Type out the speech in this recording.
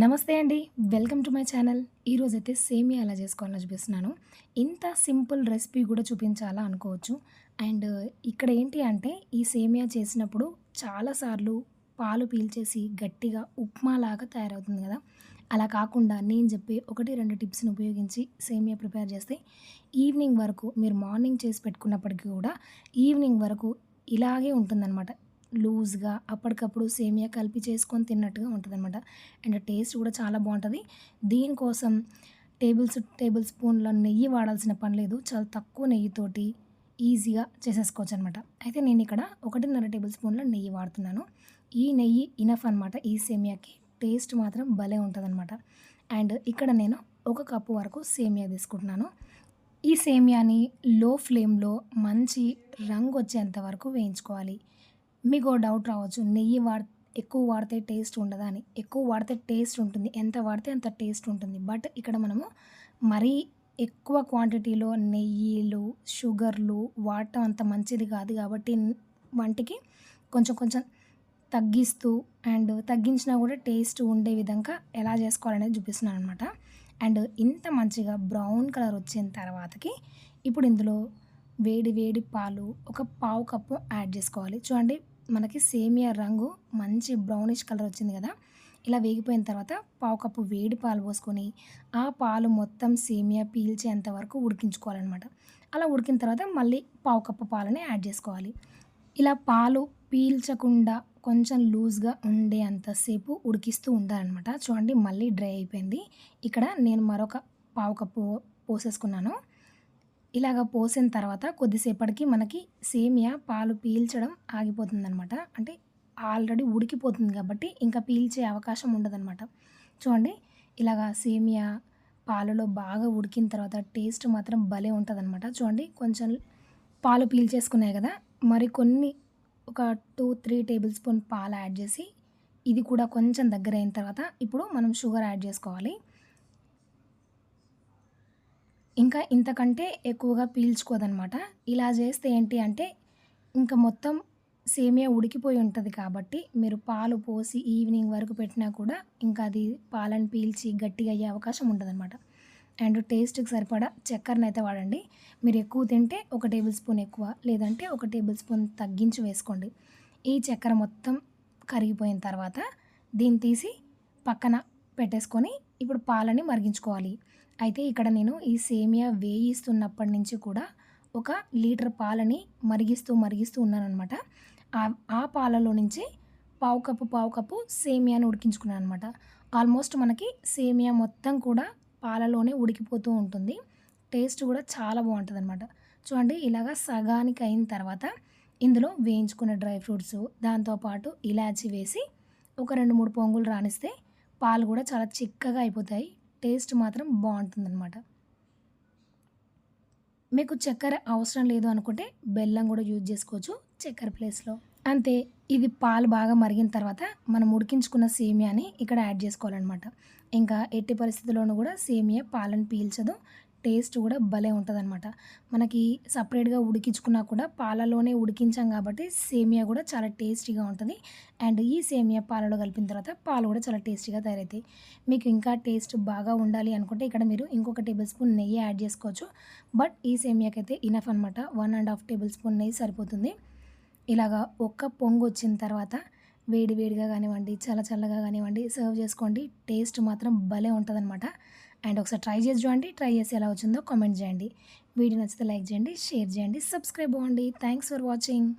నమస్తే అండి. Welcome to my channel. ఈరోజు అయితే సేమియా ఎలా చేసుకోవాలో చూపిస్తున్నాను ఇంత సింపుల్ రెసిపీ కూడా చూపించాలా అనుకోవచ్చు. అండ్ ఇక్కడ ఏంటి అంటే ఈ సేమియా చేసినప్పుడు చాలాసార్లు పాలు పీల్చేసి గట్టిగా ఉప్మా లాగా తయారవుతుంది కదా. అలా కాకుండా నేను చెప్పే ఒకటి రెండు టిప్స్ని ఉపయోగించి సేమియా ప్రిపేర్ చేస్తే ఈవినింగ్ వరకు మీరు మార్నింగ్ చేసి పెట్టుకున్నప్పటికీ కూడా ఈవినింగ్ వరకు ఇలాగే ఉంటుందన్నమాట. లూజ్గా అప్పటికప్పుడు సేమియా కలిపి చేసుకొని తిన్నట్టుగా ఉంటుంది అనమాట అండ్ టేస్ట్ కూడా చాలా బాగుంటుంది. దీనికోసం టేబుల్స్ టేబుల్ స్పూన్ల నెయ్యి వాడాల్సిన పని లేదు. చాలా తక్కువ నెయ్యితోటి ఈజీగా చేసేసుకోవచ్చు అనమాట అయితే నేను ఇక్కడ ఒకటిన్నర టేబుల్ స్పూన్ల నెయ్యి వాడుతున్నాను. ఈ నెయ్యి ఇనఫ్ అనమాట ఈ సేమియాకి టేస్ట్ మాత్రం భలే ఉంటుంది అనమాట అండ్ ఇక్కడ నేను ఒక కప్పు వరకు సేమియా తీసుకుంటున్నాను. ఈ సేమియాని లో ఫ్లేమ్లో మంచి రంగు వచ్చేంత వరకు వేయించుకోవాలి. మీకు డౌట్ రావచ్చు. నెయ్యి వాడ్ ఎక్కువ వాడితే టేస్ట్ ఉండదా అని. ఎక్కువ వాడితే టేస్ట్ ఉంటుంది. ఎంత వాడితే అంత టేస్ట్ ఉంటుంది. బట్ ఇక్కడ మనము మరీ ఎక్కువ క్వాంటిటీలో నెయ్యిలు షుగర్లు వాడటం అంత మంచిది కాదు కాబట్టి వంటికి కొంచెం కొంచెం తగ్గిస్తూ అండ్ తగ్గించినా కూడా టేస్ట్ ఉండే విధంగా ఎలా చేసుకోవాలనేది చూపిస్తున్నాను అనమాట అండ్ ఇంత మంచిగా బ్రౌన్ కలర్ వచ్చిన తర్వాతకి ఇప్పుడు ఇందులో వేడి వేడి పాలు ఒక పావు కప్పు యాడ్ చేసుకోవాలి. చూడండి మనకి సేమియా రంగు మంచి బ్రౌనిష్ కలర్ వచ్చింది కదా. ఇలా వేగిపోయిన తర్వాత పావు కప్పు వేడి పాలు పోసుకొని ఆ పాలు మొత్తం సేమియా పీల్చేంత వరకు ఉడికించుకోవాలన్నమాట. అలా ఉడికిన తర్వాత మళ్ళీ పావు కప్పు పాలని యాడ్ చేసుకోవాలి. ఇలా పాలు పీల్చకుండా కొంచెం లూజ్గా ఉండే అంతసేపు ఉడికిస్తూ ఉండాలన్నమాట. చూడండి మళ్ళీ డ్రై అయిపోయింది. ఇక్కడ నేను మరొక పావు కప్పు పోసేసుకున్నాను. ఇలాగ పోసిన తర్వాత కొద్దిసేపటికి మనకి సేమియా పాలు పీల్చడం ఆగిపోతుంది అనమాట అంటే ఆల్రెడీ ఉడికిపోతుంది కాబట్టి ఇంకా పీల్చే అవకాశం ఉండదన్నమాట. చూడండి ఇలాగా సేమియా పాలలో బాగా ఉడికిన తర్వాత టేస్ట్ మాత్రం భలే ఉంటుందన్నమాట. చూడండి కొంచెం పాలు పీల్చేసుకున్నాయి కదా మరి కొన్ని ఒక టూ త్రీ టేబుల్ స్పూన్ పాలు యాడ్ చేసి ఇది కూడా కొంచెం దగ్గర అయిన తర్వాత ఇప్పుడు మనం షుగర్ యాడ్ చేసుకోవాలి. ఇంకా ఇంతకంటే ఎక్కువగా పీల్చుకోదనమాట. ఇలా చేస్తే ఏంటి అంటే ఇంకా మొత్తం సేమియా ఉడికిపోయి ఉంటుంది కాబట్టి మీరు పాలు పోసి ఈవినింగ్ వరకు పెట్టినా కూడా ఇంకా అది పాలను పీల్చి గట్టిగా అయ్యే అవకాశం ఉంటుందన్నమాట అండ్ టేస్ట్కి సరిపడా చక్కెరని అయితే వాడండి. మీరు ఎక్కువ తింటే ఒక టేబుల్ స్పూన్ ఎక్కువ లేదంటే ఒక టేబుల్ స్పూన్ తగ్గించి వేసుకోండి. ఈ చక్కెర మొత్తం కరిగిపోయిన తర్వాత దీన్ని తీసి పక్కన పెట్టేసుకొని ఇప్పుడు పాలని మరిగించుకోవాలి. అయితే ఇక్కడ నేను ఈ సేమియా వేయిస్తున్నప్పటి నుంచి కూడా ఒక లీటర్ పాలని మరిగిస్తూ మరిగిస్తూ ఉన్నానమాట ఆ పాలలో నుంచి పావు కప్పు పావు కప్పు సేమియాని ఉడికించుకున్నాను అనమాట ఆల్మోస్ట్ మనకి సేమియా మొత్తం కూడా పాలలోనే ఉడికిపోతూ ఉంటుంది. టేస్ట్ కూడా చాలా బాగుంటుంది అనమాట చూడండి ఇలాగ సగానికి అయిన తర్వాత ఇందులో వేయించుకున్న డ్రై ఫ్రూట్స్ దాంతోపాటు ఇలాచి వేసి ఒక రెండు మూడు పొంగులు రాణిస్తే పాలు కూడా చాలా చిక్కగా అయిపోతాయి. టేస్ట్ మాత్రం బాగుంటుందన్నమాట. మీకు చక్కెర అవసరం లేదు అనుకుంటే బెల్లం కూడా యూజ్ చేసుకోవచ్చు చక్కెర ప్లేస్లో. అంతే ఇది పాలు బాగా మరిగిన తర్వాత మనం ఉడికించుకున్న సేమియాని ఇక్కడ యాడ్ చేసుకోవాలన్నమాట. ఇంకా ఎట్టి పరిస్థితుల్లోనూ కూడా సేమియా పాలను పీల్చదు టేస్ట్ కూడా భలే ఉంటుంది అనమాట మనకి సపరేట్గా ఉడికించుకున్నా కూడా పాలలోనే ఉడికించాం కాబట్టి సేమియా కూడా చాలా టేస్టీగా ఉంటుంది. అండ్ ఈ సేమియా పాలలో కలిపిన తర్వాత పాలు కూడా చాలా టేస్టీగా తయారవుతాయి. మీకు ఇంకా టేస్ట్ బాగా ఉండాలి అనుకుంటే ఇక్కడ మీరు ఇంకొక టేబుల్ స్పూన్ నెయ్యి యాడ్ చేసుకోవచ్చు. బట్ ఈ సేమియాకి అయితే ఇనఫ్ అనమాట one and half table spoon నెయ్యి సరిపోతుంది. ఇలాగా ఒక్క పొంగు వచ్చిన తర్వాత వేడి వేడిగా కానివ్వండి చాలా చల్లగా కానివ్వండి సర్వ్ చేసుకోండి. టేస్ట్ మాత్రం భలే ఉంటుందన్నమాట. అండ్ ఒకసారి ట్రై చేసి చూడండి. ట్రై చేసి ఎలా వచ్చిందో కామెంట్ చేయండి. వీడియో నచ్చితే లైక్ చేయండి షేర్ చేయండి సబ్స్క్రైబ్ అవ్వండి. Thanks for watching.